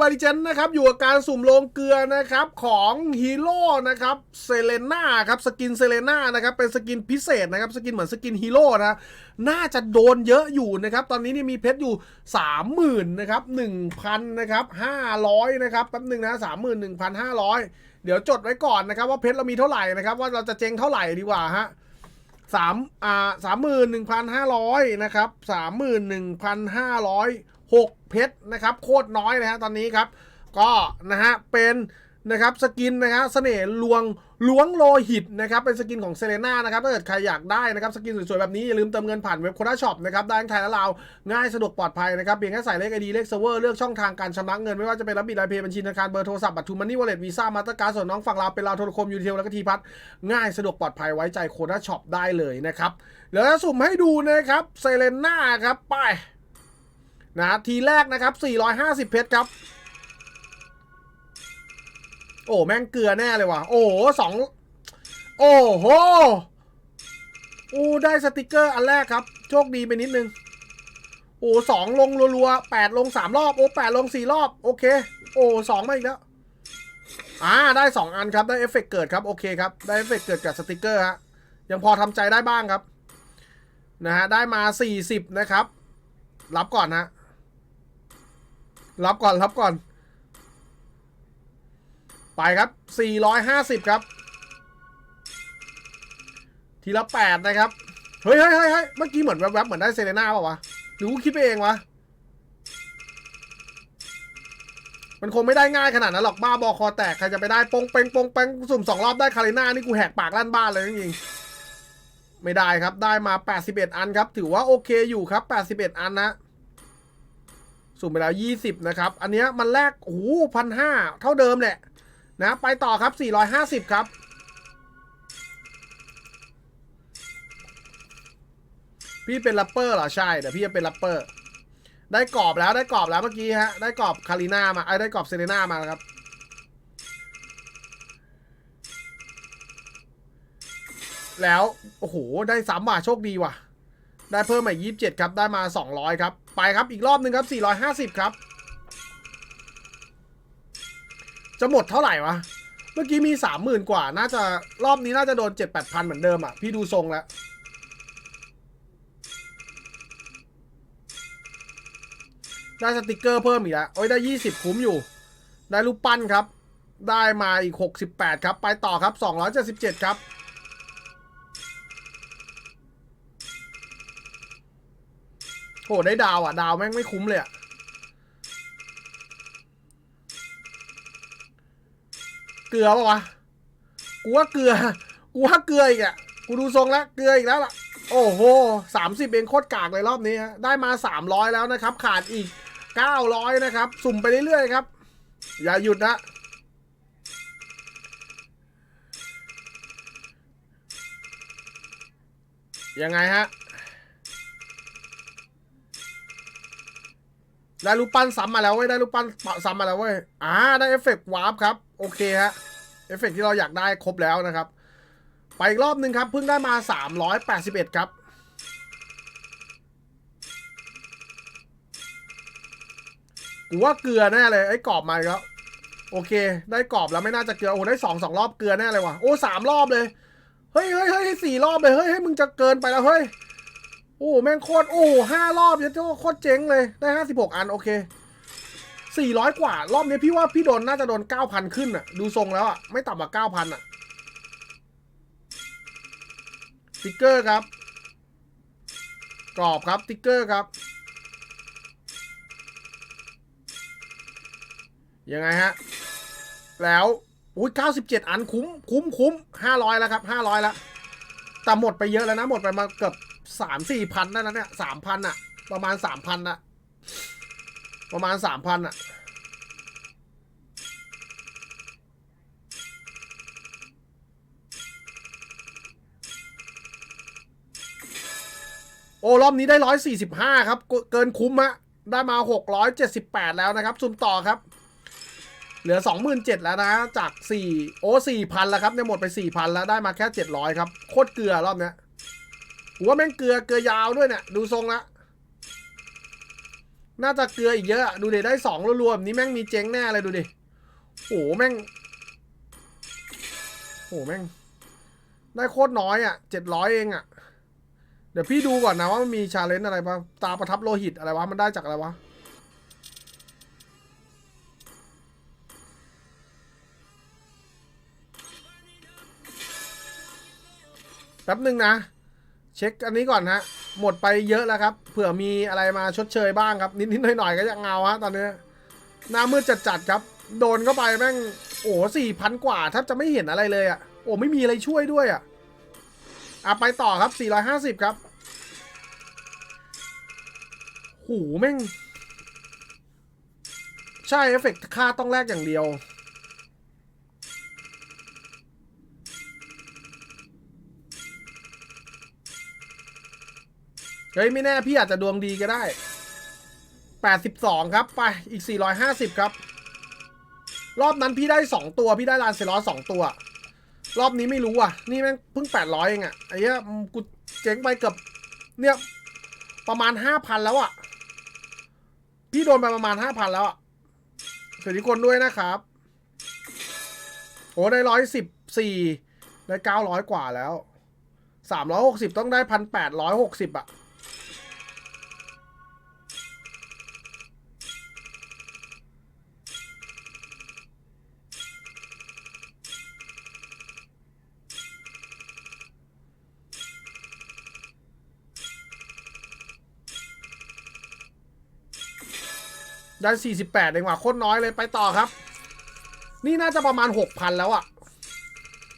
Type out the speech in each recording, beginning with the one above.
บายลิเจนนะครับ อยู่กับการสุ่มลงเกลือนะครับของฮีโร่นะครับเซเลน่าครับสกินเซเลน่านะครับเป็นสกินพิเศษนะครับสกินเหมือนสกินฮีโร่นะน่าจะโดนเยอะอยู่นะครับ ตอนนี้นี่มีเพชรอยู่ 30,000นะครับ1,000นะครับ500นะครับแป๊บหนึ่งนะ31,500 เดี๋ยวจดไว้ก่อนนะครับว่าเพชรเรามีเท่าไหร่นะครับว่าเราจะเจ๊งเท่าไหร่ดีกว่าฮะสามอ่าสามหมื่นหนึ่งพันห้าร้อยนะครับสามหมื่นหนึ่งพันห้าร้อย หกเพชรนะครับ โคตรน้อยนะฮะตอนนี้ครับ ก็นะฮะเป็นนะครับสกินนะฮะเสน่ห์ลวงล้วงโลหิตนะครับเป็นสกินของเซเลน่านะครับถ้าเกิดใครอยากได้นะครับสกินสวยๆแบบนี้อย่าลืมเติมเงินผ่านเว็บโคด้าช็อปนะครับได้ทั้งไทยและลาวง่ายสะดวกปลอดภัยนะครับเพียงแค่ใส่เลขไอดีเลขเซิร์ฟเวอร์เลือกช่องทางการชำระเงินไม่ว่าจะเป็นรับบิดรายเพย์บัญชีธนาคารเบอร์โทรศัพท์บัตรทูมันนี่วอลเล็ตวีซ่ามาสเตอร์การ์ดส่วนน้องฝั่งลาวเป็นลาวโทรคมยูเทลแล้วก็ทีพัทง่ายสะดวกปลอดภัยไว้ใจโคด้าช็อปได้เลยนะครับเดี๋ยวจะสุ่มให้ดูนะครับเซเลน่าครับไป นะทีแรกนะครับ 450 เพชรครับ โอ้แม่งเกลือแน่เลยว่ะ โอ้สองโอ้โหอู้ได้สติกเกอร์อันแรกครับ โชคดีไปนิดนึง โอ้สองลงรัวๆแปดลงสามรอบ โอ้แปดลงสี่รอบ โอเค โอ้สองมาอีกแล้ว อ่า ได้สองอันครับ ได้เอฟเฟกต์เกิดครับ โอเคครับ ได้เอฟเฟกต์เกิดกับสติกเกอร์ฮะ ยังพอทำใจได้บ้างครับ นะฮะ ได้มา 40 นะครับ รับก่อนฮะ รับก่อนรับก่อน ไปครับ 450 ครับ ทีละ 8 นะครับ เฮ้ยเฮ้ยเฮ้ยเมื่อกี้เหมือนแวบๆเหมือนได้เซเลน่าเปล่าวะ หรือกูคิดไปเองวะ มันคงไม่ได้ง่ายขนาดนั้นหรอกบ้าบอคอแตก ใครจะไปได้ปงเปงปงเปงสุ่มสองรอบได้คาริน่านี่กูแหกปากลั่นบ้านเลยจริงไม่ได้ครับ ได้มา 81 อันครับ ถือว่าโอเคอยู่ครับ 81 อันนะ สุ่มไปแล้ว 20 นะครับ อันเนี้ยมันแลกโอ้โหพันห้าเท่าเดิมแหละนะ ไปต่อครับ 450 ครับ พี่เป็นแรปเปอร์เหรอ ใช่เดี๋ยวพี่จะเป็นแรปเปอร์ ได้กรอบแล้วได้กรอบแล้วเมื่อกี้ฮะ ได้กรอบคาริน่ามาไอ้ได้กรอบเซเรน่ามาแล้วครับ แล้ว โอ้โห ได้สามบาทโชคดีว่ะ ได้เพิ่มมายี่สิบเจ็ดครับ ได้มาสองร้อยครับ ไปครับอีกรอบหนึ่งครับสี่ร้อยห้าสิบครับ จะหมดเท่าไหร่วะ เมื่อกี้มีสามหมื่นกว่า น่าจะรอบนี้น่าจะโดนเจ็ดแปดพันเหมือนเดิมอะ พี่ดูทรงแล้วได้สติกเกอร์เพิ่มอีกแล้วโอ้ยได้ยี่สิบคุ้มอยู่ ได้รูปปั้นครับ ได้มาอีกหกสิบแปดครับ ไปต่อครับสองร้อยเจ็ดสิบเจ็ดครับ โหได้ดาวอะ ดาวแม่งไม่คุ้มเลยอะ เกลือปะวะ กูว่าเกลือ กูว่าเกลืออีกอะ กูดูทรงแล้ว เกลืออีกแล้วล่ะ โอ้โหสามสิบเองโคตรกากเลยรอบนี้ฮะ ได้มาสามร้อยแล้วนะครับ ขาดอีกเก้าร้อยนะครับ สุ่มไปเรื่อยๆครับ อย่าหยุดนะยังไงฮะ ได้รูปปั้นซ้ำมาแล้วเว้ยได้รูปปั้นซ้ำมาแล้วเว้ยอ่าได้เอฟเฟกต์วาร์ปครับ โอเคฮะเอฟเฟกต์ที่เราอยากได้ครบแล้วนะครับ ไปอีกรอบหนึ่งครับเพิ่งได้มา 381 ครับกูว่าเกลือแน่เลยไอ้กรอบมาแล้วโอเค ได้กรอบแล้วไม่น่าจะเกลือโอ้ได้สองสองรอบเกลือแน่เลยว่ะโอ้สามรอบเลยเฮ้ยเฮ้ยเฮ้ยสี่รอบเลยเฮ้ยเฮ้ยมึงจะเกินไปแล้วเฮ้ย โอ้แม่งโคตรโอ้ห้ารอบยัดโคตรเจ๋งเลยได้ห้าสิบหกอันโอเคสี่ร้อยกว่า รอบนี้พี่ว่าพี่โดนน่าจะโดนเก้าพันขึ้นอะดูทรงแล้วอะไม่ต่ำกว่าเก้าพันอะติ๊กเกอร์ครับ กรอบครับติ๊กเกอร์ครับ ยังไงฮะ แล้วอุ้ยเก้าสิบเจ็ดอันคุ้มคุ้มคุ้มห้าร้อยแล้วครับห้าร้อยแล้วแต่หมดไปเยอะแล้วนะ หมดไปมาเกือบ สามสี่พันนั่นนะเนี่ยสามพันอะประมาณสามพันอะประมาณสามพันอะโอ้รอบนี้ได้ร้อยสี่สิบห้าครับ เกินคุ้มฮะได้มาหกร้อยเจ็ดสิบแปดแล้วนะครับซุ่มต่อครับ เหลือสองหมื่นเจ็ดแล้วนะ จากสี่โอ้สี่พันแล้วครับเนี่ยหมดไปสี่พันแล้วได้มาแค่เจ็ดร้อยครับ โคตรเกลือรอบเนี้ย ผมว่าแม่งเกลือเกลือยาวด้วยเนี่ยดูทรงละน่าจะเกลืออีกเยอะดูดิได้สองรวมๆนี้แม่งมีเจ๊งแน่เลยดูดิโอ้โหแม่งโอ้โหแม่ง ได้โคตรน้อยอะเจ็ดร้อยเองอะ เดี๋ยวพี่ดูก่อนนะว่ามันมีชาเลนจ์อะไรบ้างตาประทับโลหิตอะไรวะมันได้จากอะไรวะแป๊บหนึ่งนะ เช็คอันนี้ก่อนฮะ หมดไปเยอะแล้วครับ เผื่อมีอะไรมาชดเชยบ้างครับ นิดๆหน่อยๆก็ยังเงาฮะตอนนี้ หน้ามืดจัดๆครับ โดนเข้าไปแม่ง โอ้สี่พันกว่าแทบจะไม่เห็นอะไรเลยอะ โอ้ไม่มีอะไรช่วยด้วยอะอะไปต่อครับ 450 ครับ หูแม่ง ใช่เอฟเฟกต์ค่าต้องแลกอย่างเดียว เฮ้ยไม่แน่พี่อาจจะดวงดีก็ได้ 82 ครับไปอีก 450 ครับ รอบนั้นพี่ได้ 2 ตัวพี่ได้ลานเซลอส2ตัว รอบนี้ไม่รู้อะ นี่แม่งเพิ่ง 800 เองอะไอ้เนี้ยกูเจ๊งไปเกือบเนี่ยประมาณ 5,000 แล้วอะ พี่โดนไปประมาณ 5,000 แล้วอะสวัสดีคนด้วยนะครับโอ้ได้ร้อยสิบสี่ได้เก้าร้อยกว่าแล้วสามร้อยหกสิบต้องได้พันแปดร้อยหกสิบอะ ได้สี่สิบแปดเองว่ะโคตรน้อยเลยไปต่อครับ นี่น่าจะประมาณหกพันแล้วอะ่ะ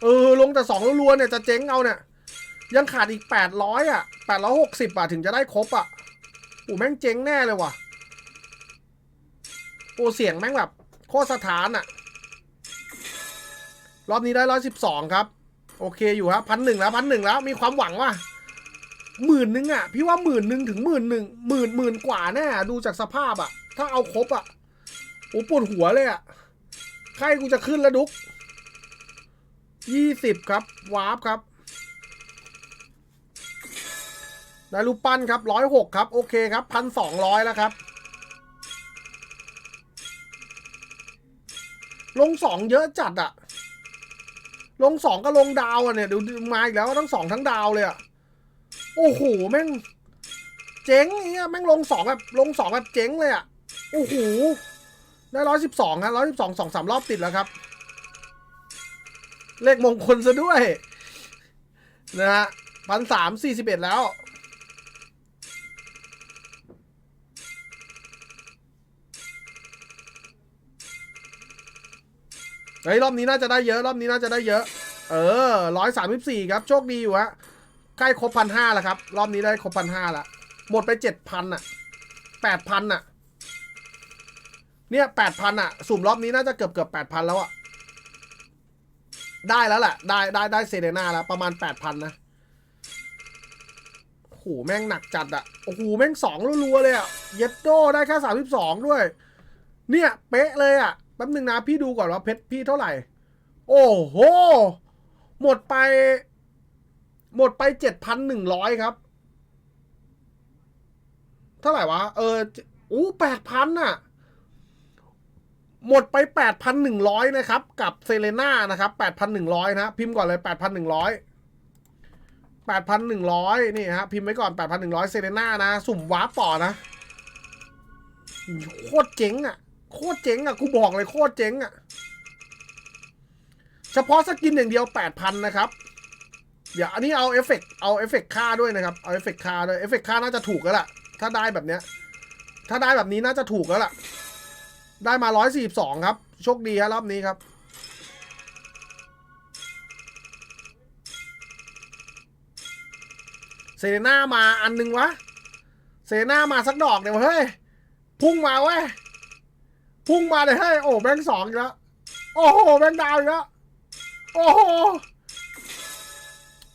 เออ ลงแต่สองรัวๆเนี่ยจะเจ๊งเอาเนี่ย ยังขาดอีกแปดร้อยอะแปดร้อยหกสิบอะถึงจะได้ครบอะโอ้แม่งเจ๊งแน่เลยว่ะโอ้เสียงแม่งแบบโคตรสถานอะ รอบนี้ได้ร้อยสิบสองครับ โอเคอยู่ครับพันหนึ่งแล้วพันหนึ่งแล้วมีความหวังว่ะหมื่นนึงอะ พี่ว่าหมื่นหนึ่งถึงหมื่นหนึ่งหมื่นหมื่นกว่าแน่ดูจากสภาพอะ ถ้าเอาครบอะโอ้ปวดหัวเลยอะไข้กูจะขึ้นแล้วดุกยี่สิบครับ วาร์ปครับได้รูปปั้นครับร้อยหกครับ โอเคครับพันสองร้อยแล้วครับ ลงสองเยอะจัดอะลงสองก็ลงดาวอะเนี่ยเดูดูมาอีกแล้วทั้งสองทั้งดาวเลยอะโอ้โหแม่ง เจ๋งเนี่ยแม่งลงสองแบบลงสองแบบเจ๋งเลยอะ โอ้โห ได้ร้อยสิบสองครับร้อยสิบสองสองสามรอบติดแล้วครับ เลขมงคลซะด้วย นะฮะพันสามสี่สิบเอ็ดแล้วเฮ้ยรอบนี้น่าจะได้เยอะ รอบนี้น่าจะได้เยอะ เออร้อยสามสิบสี่ครับ โชคดีอยู่ฮะใกล้ครบพันห้าแล้วครับ รอบนี้ได้ครบพันห้าละหมดไปเจ็ดพันอะแปดพันอะ เนี่ยแปดพันอะสุ่มรอบนี้น่าจะเกือบเกือบแปดพันแล้วอะได้แล้วแหละ ได้ได้ได้เซเรนาแล้ว ประมาณแปดพันนะโอ้โหแม่งหนักจัดอะโอ้โหแม่งสองรัวๆเลยอะเย็ดโดได้แค่สามสิบสองด้วย เนี่ยเป๊ะเลยอะแป๊บนึงนะพี่ดูก่อนว่าเพชรพี่เท่าไหร่ โอ้โห หมดไป หมดไปเจ็ดพันหนึ่งร้อยครับ เท่าไหร่วะ เอออู้แปดพันอะ หมดไปแปดพันหนึ่งร้อยนะครับ กับเซเลน่านะครับแปดพันหนึ่งร้อยนะ พิมพ์ก่อนเลยแปดพันหนึ่งร้อยแปดพันหนึ่งร้อยนี่ฮะ พิมพ์ไว้ก่อนแปดพันหนึ่งร้อยเซเลน่านะ สุ่มวาร์ปต่อนะ โคตรเจ๋งอะ โคตรเจ๋งอะ กูบอกเลยโคตรเจ๋งอะ เฉพาะสกินอย่างเดียวแปดพันนะครับ เดี๋ยวอันนี้เอาเอฟเฟกเอาเอฟเฟกค่าด้วยนะครับ เอาเอฟเฟกค่าด้วย เอฟเฟกค่าน่าจะถูกแล้วล่ะ ถ้าได้แบบเนี้ย ถ้าได้แบบนี้น่าจะถูกแล้วล่ะ ได้มาร้อยสี่สองครับ โชคดีครับรอบนี้ครับ เซเรน่ามาอันนึงวะ เซเรน่ามาสักดอกเดี๋ยวเฮ้ย พุ่งมาเว้ย พุ่งมาเลยเฮ้ย โอ้แบงค์สองอีกแล้ว โอ้โห แบงค์ดาวอีกแล้ว โอ้โห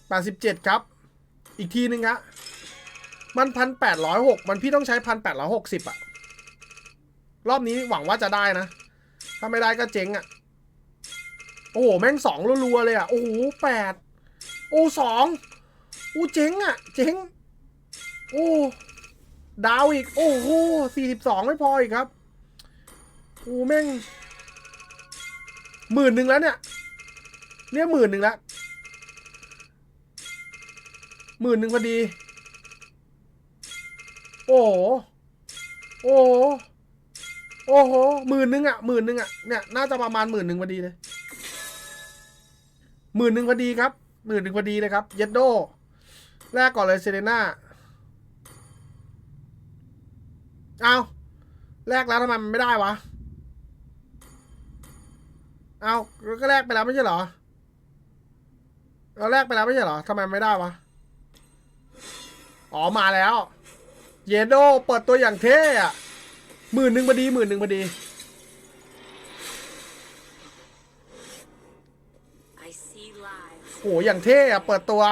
แปดสิบเจ็ดครับ อีกทีนึงฮะมันพันแปดร้อยหกมันพี่ต้องใช้พันแปดร้อยหกสิบอะ รอบนี้หวังว่าจะได้นะ ถ้าไม่ได้ก็เจ๊งอะโอ้โห แม่งสองรัวๆเลยอะโอ้โหแปดโอ้สองโอ้เจ๊งอะเจ๊ง โอ้ดาวอีก โอ้โหสี่สิบสองไม่พออีกครับโอ้แม่งหมื่นหนึ่งแล้วเนี่ยเนี่ยหมื่นหนึ่งแล้วหมื่นหนึ่งพอดี โอ้โหโอ้โห โอ้โหหมื่นหนึ่งอะหมื่นหนึ่งอะเนี่ยน่าจะประมาณหมื่นหนึ่งพอดีเลยหมื่นหนึ่งพอดีครับหมื่นหนึ่งพอดีเลยครับ เยดโดแรกก่อนเลยเซเรน่าเอาแลกแล้วทำไมมันไม่ได้วะ เอาก็แลกไปแล้วไม่ใช่เหรอ เราแลกไปแล้วไม่ใช่เหรอทำไมไม่ได้วะ อ๋อมาแล้ว เยโดเปิดตัวอย่างเท่อะ หมื่นหนึ่งพอดีหมื่นหนึ่งพอดี I see lives. โหอย่างเท่อะเปิดตัว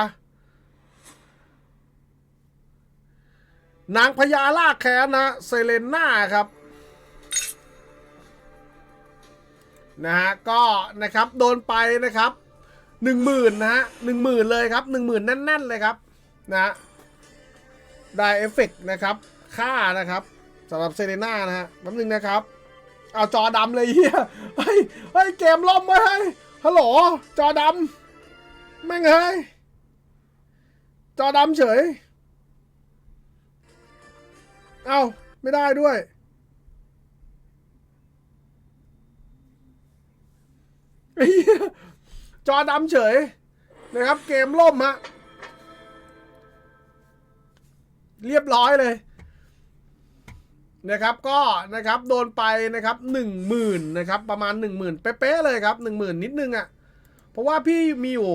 นางพญาลากแค้นนะเซเลน่าครับ นะฮะ ก็นะครับ โดนไปนะครับหนึ่งหมื่นนะฮะหนึ่งหมื่นเลยครับหนึ่งหมื่นแน่น ๆ เลยครับ นะฮะได้เอฟเฟกต์นะครับ ค่านะครับ สำหรับเซเลน่านะฮะแป๊บนึงนะครับเอาจอดำเลยเฮียเฮ้ยเฮ้ยเกมล่มไว้ยเฮ้ยฮัลโหลจอดำแม่งเฮ้ยจอดำเฉย เอาไม่ได้ด้วยเหี้ยจอดำเฉยนะครับ เกมล่มฮะ เรียบร้อยเลย นะครับก็นะครับโดนไปนะครับหนึ่งหมื่นนะครับประมาณหนึ่งหมื่นเป๊ะๆเลยครับหนึ่งหมื่นนิดนึงอะ่ะเพราะว่าพี่มีอยู่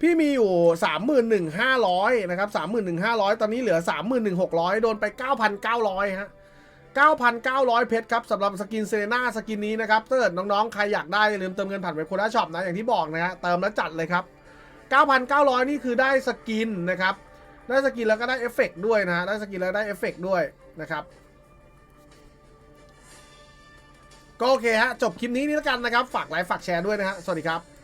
พี่มีอยู่สามหมื่นหนึ่งห้าร้อยนะครับสามหมื่นหนึ่งห้าร้อยตอนนี้เหลือสามหมื่นหนึ่งหกร้อยโดนไปเก้าพันเก้าร้อยฮะเก้าพันเก้าร้อยเพชรครับสำหรับสกินเซเรน่าสกินนี้นะครับถ้าเกิดน้องๆ ใครอยากได้อย่าลืมเติมเงินผ่านเว็บโคด้าช็อปนะ อย่างที่บอกนะฮะเติมแล้วจัดเลยครับ 9,900 นี่คือได้สกินนะครับ ได้สกินแล้วก็ได้เอฟเฟกต์ด้วยนะฮะได้สกินแล้วได้เอฟเฟกด้วยนะครับ ก็โอเคฮะ จบคลิปนี้นี่แล้วกันนะครับ ฝากไลค์ฝากแชร์ด้วยนะฮะ สวัสดีครับ